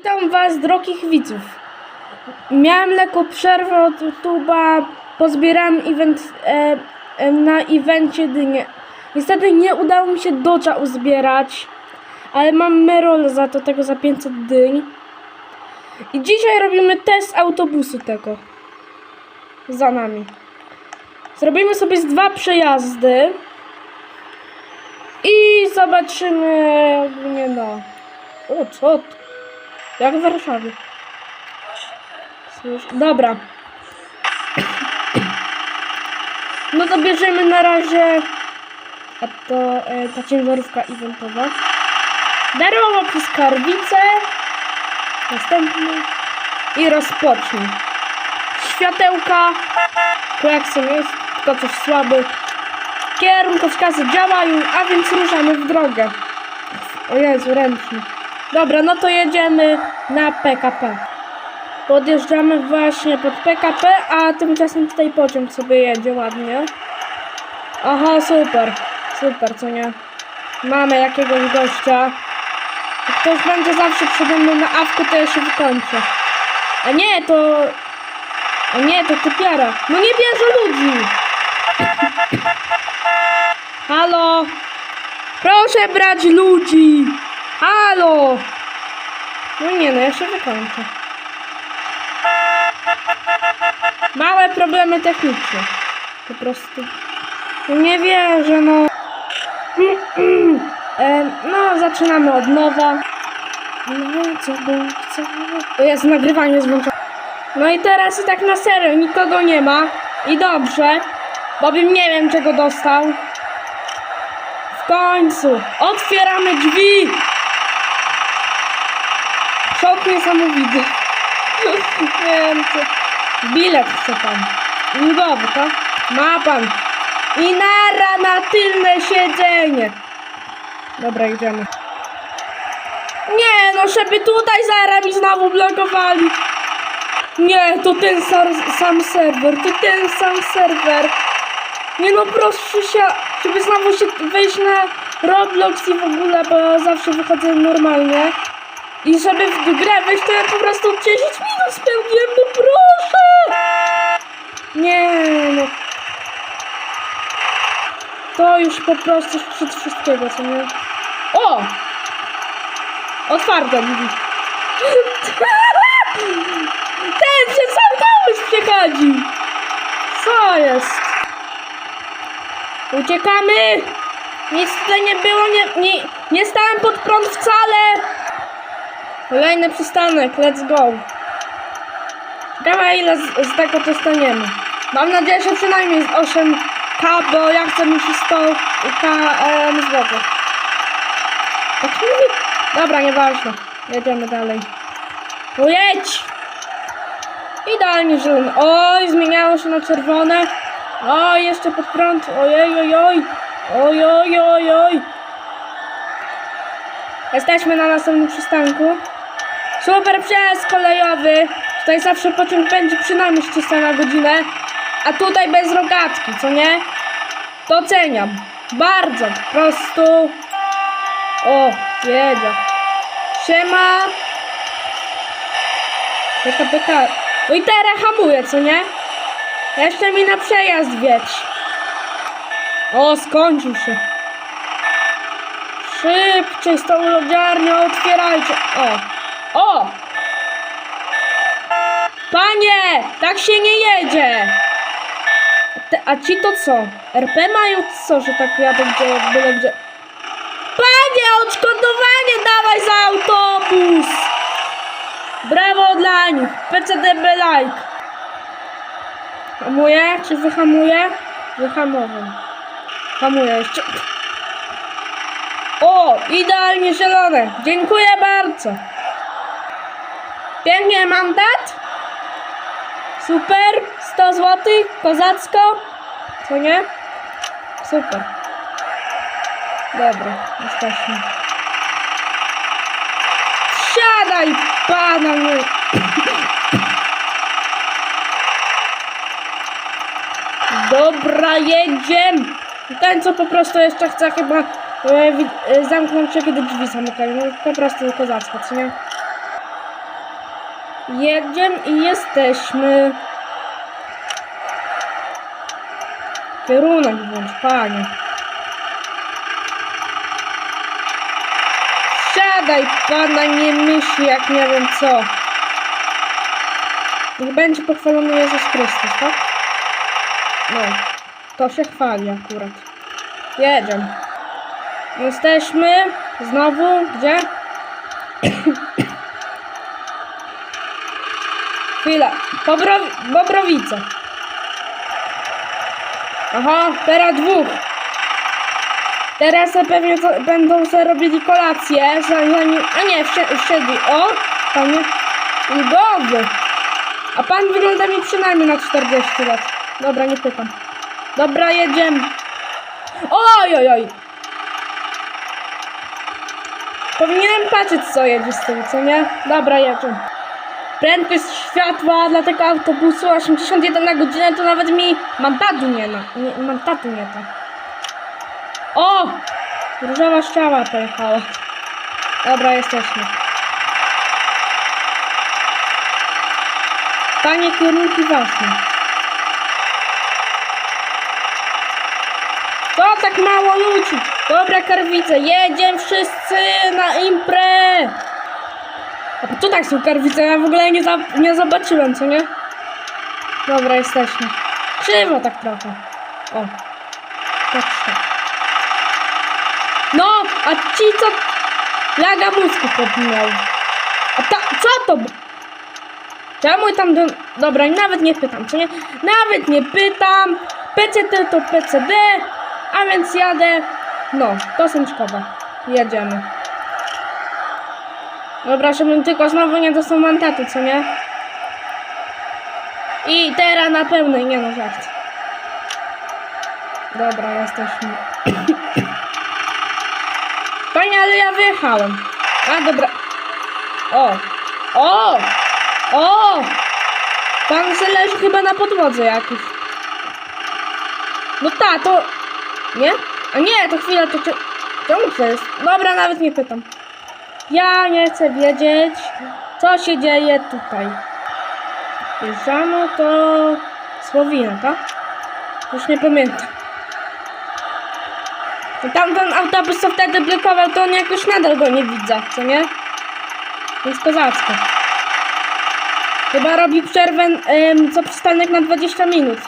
Witam Was, drogich widzów. Miałem lekko przerwę od YouTube'a, pozbierałem event, e, e, na evencie dynie. Niestety nie udało mi się dodża uzbierać, ale mam Merol za to, tego za 500 dyń. I dzisiaj robimy test autobusu tego. Za nami. Zrobimy sobie z dwa przejazdy. I zobaczymy ogólnie no. O, co to? Jak w Warszawie. Dobra. No to bierzemy na razie. A to e, ta ciężarówka eventowa. Darmowo przez karwicę. Następny. I rozpocznij. Światełka. Klakson jest, tylko coś słaby. Kierunkowskazy działają, a więc ruszamy w drogę. O Jezu, ręczny. Dobra, no to jedziemy na PKP. Podjeżdżamy właśnie pod PKP, a tymczasem tutaj pociąg sobie jedzie ładnie. Aha, super. Super, co nie? Mamy jakiegoś gościa. Ktoś będzie zawsze przede mną na awku, to ja się wykończę. A nie, to... A nie, to typiara. No nie bierze ludzi! Halo! Proszę brać ludzi! Halo! No nie no, ja się wykończę. Małe problemy techniczne. Po prostu. No nie wierzę, no. No, zaczynamy od nowa. No, co by, co by... Jest nagrywanie złączone. No i teraz i tak na serio, nikogo nie ma. I dobrze, bo bym nie wiem czego dostał. W końcu, otwieramy drzwi! Niesamowity. Nie wiem co. Bilet chce pan. Ulgowy, to? Ma pan. I nara na tylne siedzenie. Dobra, idziemy. Nie, no żeby tutaj zaraz mi znowu blokowali. Nie, to ten sar- sam serwer, to ten sam serwer. Nie no, proszę się, żeby znowu się wejść na Roblox i w ogóle, bo zawsze wychodzę normalnie. I żeby w grę wejść, to ja po prostu 10 minut spełniłem, no proszę! Nie no. To już po prostu szczyt wszystkiego, co nie? O! Otwarte drzwi. Ten się sam komuś przechodzi! Co jest? Uciekamy! Nic tutaj nie było, nie, nie, nie stałem pod prąd wcale! Kolejny przystanek, let's go. Ciekawe ile z, z tego dostaniemy. Mam nadzieję, że przynajmniej z 8k, bo ja chcę mieć 100k em, złotych. Dobra, nieważne. Jedziemy dalej. Pojedź! Idealnie zielony. Oj, zmieniało się na czerwone. Oj, jeszcze pod prąd. Ojej, oj, oj. Oj, oj, oj, oj. Jesteśmy na następnym przystanku. Super przejazd kolejowy. Tutaj zawsze pociąg będzie przynajmniej 300 na godzinę. A tutaj bez rogatki, co nie? Doceniam. Bardzo. Po prostu. O, jedzie. Siema. Pyka, pyka. No i teraz hamuje, co nie? Jeszcze mi na przejazd wieć. O, skończył się. Szybciej z tą lodziarnią otwierajcie. O, o! Panie, tak się nie jedzie. Te, a ci to co? RP mają co, że tak jadą gdzie, byle gdzie. Panie, odszkodowanie dawaj za autobus! Brawo dla nich. PCDB like. Hamuje? Czy wyhamuje? Wyhamował. Hamuje jeszcze. O, idealnie zielone. Dziękuję bardzo. Pięknie mandat. Super. 100 zł. Kozacko. Co nie? Super. Dobra, jesteśmy. Siadaj, pana mój. Dobra, jedziemy. Ten, co po prostu jeszcze chce chyba e, e, zamknąć się, kiedy drzwi zamykają. No, po prostu kozacko, co nie? Jedziemy i jesteśmy. Kierunek włącz, panie. Siadaj, pana nie myśli, jak nie wiem co. Niech będzie pochwalony Jezus Chrystus, tak? No, to się chwali akurat. Jedziemy. Jesteśmy. Znowu. Gdzie? Chwila. Bobrowi Bobrowice. Aha, teraz dwóch. Teraz pewnie co, będą sobie robili kolację, zanim... A nie, wsi- wsiedli. O, panie Ulgowy. A pan wygląda mi przynajmniej na 40 lat. Dobra, nie pytam. Dobra, jedziemy. Oj, oj, oj. Powinienem patrzeć, co jedzie z tyłu, co nie? Dobra, jedziemy. Prędkość światła dla tego autobusu 81 na godzinę to nawet mi mandatu nie na. Nie, mandatu nie da. O! Różowa ściała pojechała. Dobra, jesteśmy. Panie kierunki ważne. To tak mało ludzi. Dobra, karwice, jedziemy wszyscy na imprę. Co tak są karwice? Ja w ogóle nie, za, nie zobaczyłem, co nie? Dobra, jesteśmy. Krzywo tak trochę. O. Patrzcie. No, a ci co... Laga mózgu popinał. A ta, co to? b- Czemu tam do... Dobra, nawet nie pytam, co nie? Nawet nie pytam. PCT to PCD, a więc jadę... No, do Sęczkowa. Jedziemy. Dobra, żebym tylko znowu nie dostał mandatu, co nie? I teraz na pełnej, nie no, żart. Dobra, jesteśmy. Panie, ale ja wyjechałem. A, dobra. O! O! O! Pan se leży chyba na podłodze jakiś. No ta, to... Nie? A nie, to chwila, to... Czemu to jest? Dobra, nawet nie pytam. Ja nie chcę wiedzieć, co się dzieje tutaj. Jeżdżamy to Słowina, tak? Już nie pamiętam. No Tamten autobus, co wtedy blokował, to on jakoś nadal go nie widzę, co nie? Więc kozacko. Chyba robi przerwę ym, co przystanek na 20 minut.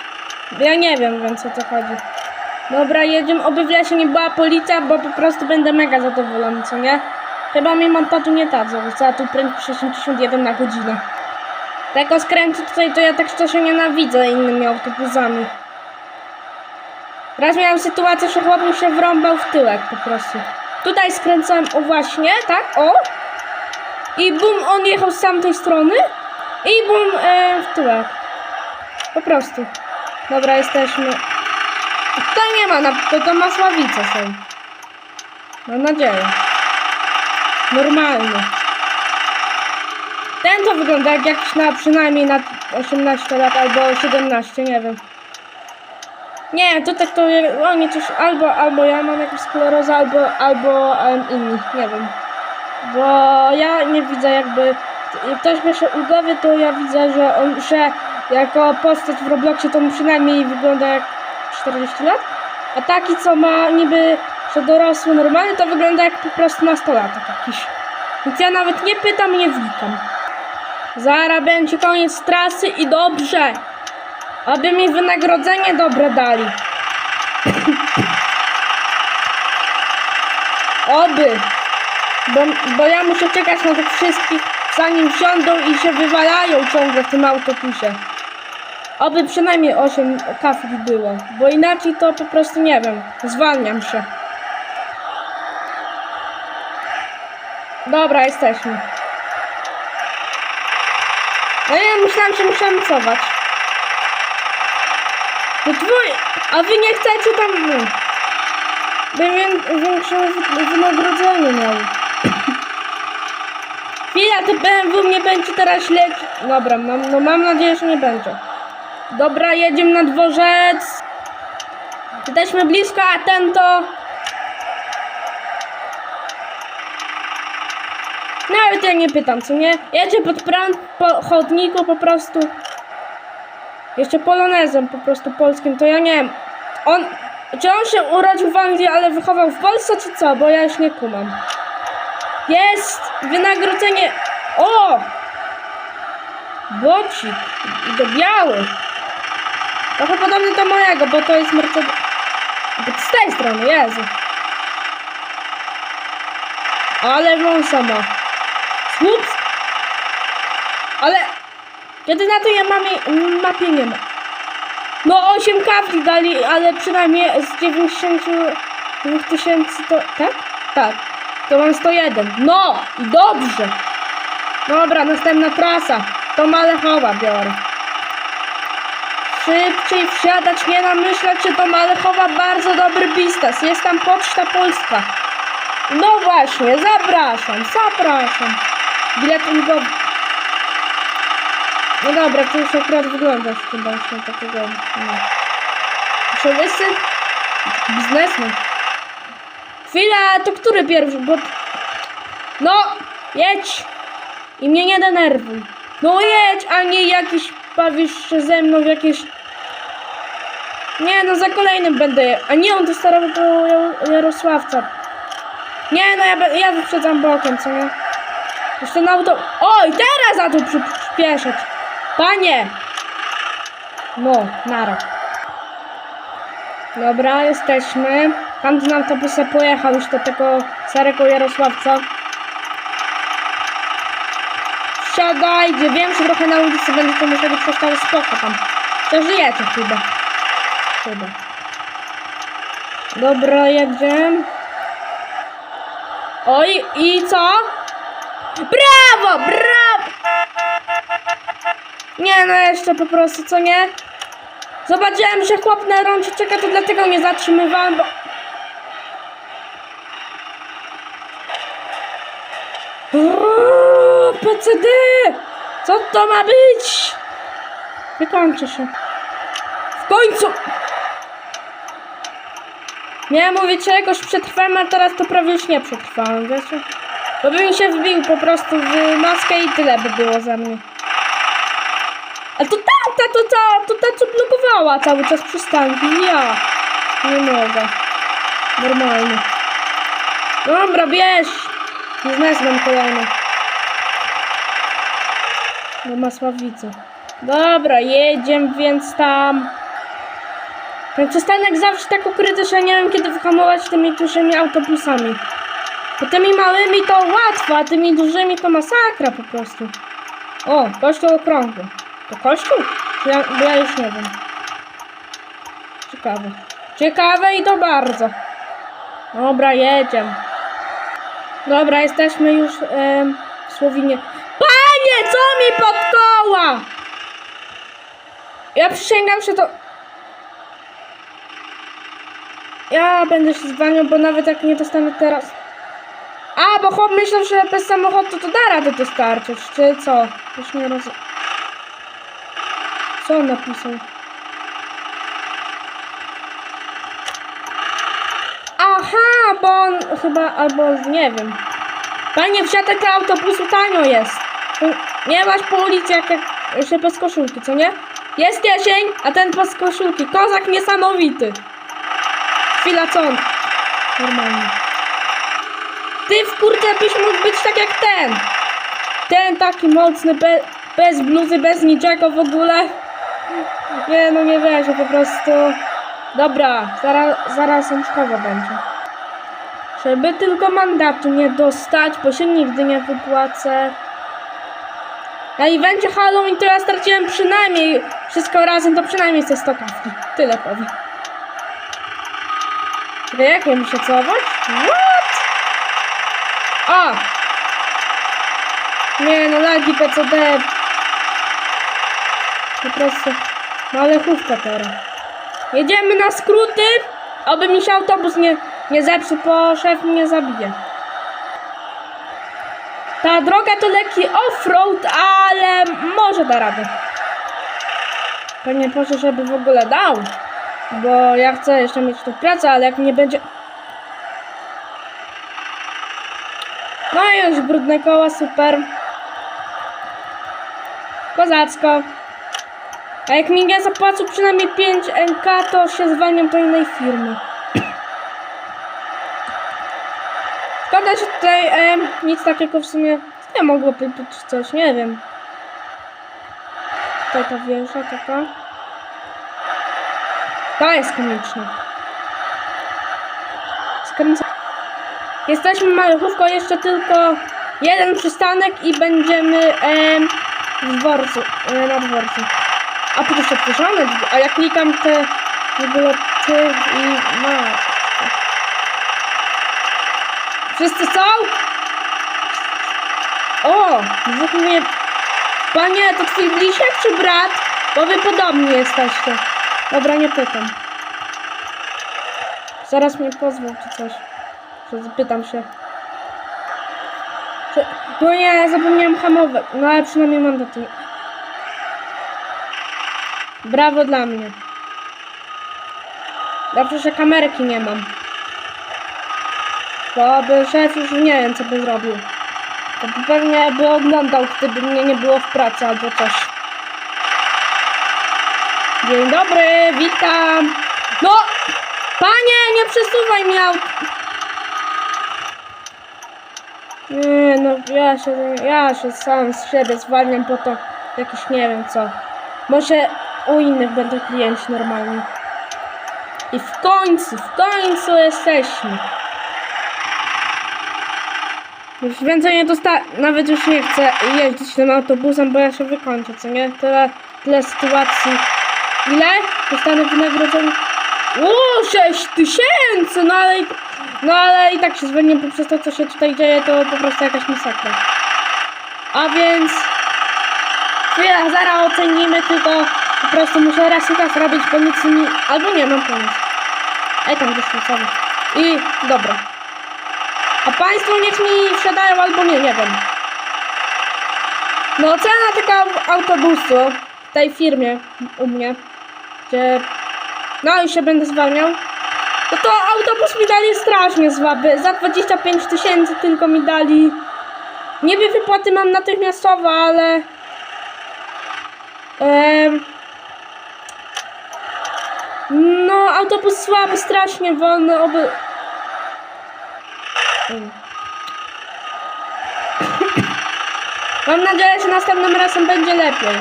Ja nie wiem, więc o co chodzi. Dobra, jedziemy, oby w lesie nie była policja, bo po prostu będę mega zadowolony, co nie? Chyba mi mandatu nie dadzą, za tu prędkość 61 na godzinę. Tego skrętu tutaj to ja tak szczerze nienawidzę innymi autobusami. Raz miałam sytuację, że chłop mi się wrąbał w tyłek po prostu. Tutaj skręcałem, o właśnie, tak, o. I bum, on jechał z tamtej strony. I bum, e, w tyłek. Po prostu. Dobra, jesteśmy. Tutaj nie ma, na, to, to Masławice są. Mam nadzieję. Normalny. Ten to wygląda jak jakiś na przynajmniej na 18 lat albo 17, nie wiem. Nie, to tak to oni coś albo, albo ja mam jakąś sklerozę, albo, albo em, inni, nie wiem. Bo ja nie widzę jakby, jak ktoś pisze ulgowy, to ja widzę, że on, że jako postać w Robloxie to mu przynajmniej wygląda jak 40 lat, a taki co ma niby, że dorosły normalny, to wygląda jak po prostu nastolatek jakiś. Więc ja nawet nie pytam, nie wnikam. Zara będzie koniec trasy i dobrze. Aby mi wynagrodzenie dobre dali. Oby. Bo, bo ja muszę czekać na tych wszystkich, zanim wsiądą i się wywalają ciągle w tym autobusie. Oby przynajmniej 8 kafli było, bo inaczej to po prostu nie wiem, zwalniam się. Dobra, jesteśmy. No ja myślałam, że muszę nocować. No twój, a wy nie chcecie tam... no. By wię- większe wy- wynagrodzenie miał. Chwila, to BMW mnie będzie teraz śledzić. Dobra, mam, no mam nadzieję, że nie będzie. Dobra, jedziemy na dworzec. Jesteśmy blisko, a ten to... Nawet ja nie pytam, co nie? Jedzie pod pran po chodniku po prostu. Jeszcze polonezem po prostu polskim, to ja nie wiem. On, czy on się urodził w Anglii, ale wychował w Polsce, czy co? Bo ja już nie kumam. Jest wynagrodzenie. O! Bocik. Do biały. Trochę podobny do mojego, bo to jest Mercedes. Z tej strony, Jezu. Ale wąsa ma. Słupsk. Ale kiedy na tej mapie, mapie nie ma. No 8 kafli dali, ale przynajmniej z 92 tysięcy to... Tak? Tak. To mam 101. No i dobrze. Dobra, następna trasa. To Malechowa biorę. Szybciej wsiadać, nie namyślać się do Malechowa. Bardzo dobry biznes. Jest tam Poczta Polska. No właśnie, zapraszam, zapraszam. Bilet ulgowy. No dobra, to już akurat wygląda chyba już na takiego... No. Przewysy? Biznesmen. Chwila, to który pierwszy? Bo... No, jedź! I mnie nie denerwuj. No jedź, a nie jakiś bawisz się ze mną w jakieś... Nie, no za kolejnym będę... A nie, on do starego Jar- Jarosławca. Nie, no ja, ja wyprzedzam bokiem, co nie? Jeszcze na auto... Oj, teraz za tu przy- przyspieszać. Panie! No, nara. Dobra, jesteśmy. Tam nam autobusem pojechał już do tego starego Jarosławca. Wsiadajcie, wiem, że trochę na ulicy będzie to musiał być coś spoko tam. Przeżyjecie chyba. Chyba. Dobra, jedziemy. Oj, i co? Brawo, brawo! Nie, no jeszcze po prostu, co nie? Zobaczyłem, że chłop na rondzie czeka, to dlatego nie zatrzymywałem, bo... Uuu, PCD! Co to ma być? Wykończę się. W końcu! Nie, mówię, jakoś przetrwałem, a teraz to prawie już nie przetrwałem, wiecie? Bo bym się wbił po prostu w maskę i tyle by było za mnie. A to tamta, to ta, to ta, co blokowała cały czas przystanki. Ja nie mogę. Normalnie. Dobra, bierz. Biznesmen kolejny. Do Masławicy. Dobra, jedziemy więc tam. Ten przystanek zawsze tak ukryty, że nie wiem kiedy wyhamować tymi dużymi autobusami. Bo tymi małymi to łatwo, a tymi dużymi to masakra po prostu. O, kościół okrągły. To kościół? Ja, ja już nie wiem. Ciekawe. Ciekawe i to bardzo. Dobra, jedziemy. Dobra, jesteśmy już em, w Słowinie. Panie, co mi pod koła? Ja przysięgam, że to... Ja będę się zwalniał, bo nawet jak nie dostanę teraz... A, bo chłop myślał, że bez samochodu to da radę dostarczyć, czy co? Już nie rozumiem. Co on napisał? Aha, bo on chyba, albo nie wiem. Panie, wsiadek do autobusu tanio jest. Nie masz po ulicy jak, jeszcze bez koszulki, co nie? Jest jesień, a ten bez koszulki. Kozak niesamowity. Chwila, co on? Normalnie. Ty w kurce byś mógł być tak jak ten. Ten taki mocny, be, bez bluzy, bez niczego w ogóle. Nie, no nie wierzę, po prostu. Dobra, zaraz, zaraz szkoła będzie. Żeby tylko mandatu nie dostać, bo się nigdy nie wypłacę. Na evencie Halloween to ja straciłem przynajmniej, wszystko razem to przynajmniej ze 100 kawki. Tyle powiem. Czekaj, jak ja muszę celować? What? A! Nie no, lagi PCD. Po prostu malechówka teraz. Jedziemy na skróty, aby mi się autobus nie, nie zepsuł, bo szef mnie zabije. Ta droga to lekki offroad, ale może da radę. Pewnie proszę, żeby w ogóle dał. Bo ja chcę jeszcze mieć tu pracę, ale jak nie będzie... No i już brudne koła, super. Kozacko. A jak mi nie zapłacą przynajmniej 5 NK, to się zwalniam do innej firmy. Szkoda, że tutaj e, nic takiego w sumie nie mogłoby być czy coś, nie wiem. Tutaj ta wieża taka. To jest komiczne. Skręca. Jesteśmy maluchówką, jeszcze tylko jeden przystanek i będziemy em, w dworcu, e, na dworcu. A jeszcze otworzone drzwi, a ja klikam te w ogóle ty i ma. Wszyscy są? O! Dwóch mnie... Panie, to twój blisiek czy brat? Bo wy podobni jesteście. Dobra, nie pytam. Zaraz mnie pozwą czy coś. Że Zapytam się. No nie, zapomniałem hamować. No ale przynajmniej mam do tego. Brawo dla mnie. Dobrze, że kamerki nie mam. Bo by szef już nie wiem, co by zrobił. To by pewnie by oglądał, gdyby mnie nie było w pracy albo coś. Dzień dobry, witam. No, panie, nie przesuwaj mi. Nie, no ja się, ja się sam z siebie zwalniam po to jakieś nie wiem co. Może u innych będą klienci normalni. I w końcu, w końcu jesteśmy. Już więcej nie dosta... Nawet już nie chcę jeździć tym autobusem, bo ja się wykończę, co nie? Tyle, tyle sytuacji. Ile? Dostanę wynagrodzenie. O, 6 tysięcy! No ale, no ale i tak się zwolnię poprzez to, co się tutaj dzieje, to po prostu jakaś masakra. A więc... Chwila, zaraz ocenimy, tylko po prostu muszę raz i raz robić, bo nic mi... Albo nie, mam pomysł. Ej, tam wyszło, sorry. I dobra. A państwo niech mi wsiadają albo nie, nie wiem. No cena tego au- autobusu w tej firmie u mnie, gdzie no już się będę zwalniał, no to autobus mi dali strasznie słaby. Za 25 tysięcy tylko mi dali. Wiem, wypłaty mam natychmiastowo, ale... Em, no, autobus słaby, strasznie wolny, oby... Mam nadzieję, że następnym razem będzie lepiej.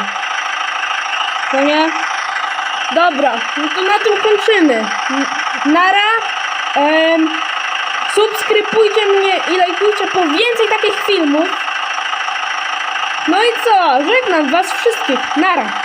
No nie? Dobra, no to na tym kończymy. Nara. Em, subskrybujcie mnie i lajkujcie po więcej takich filmów. No i co? Żegnam was wszystkich. Nara.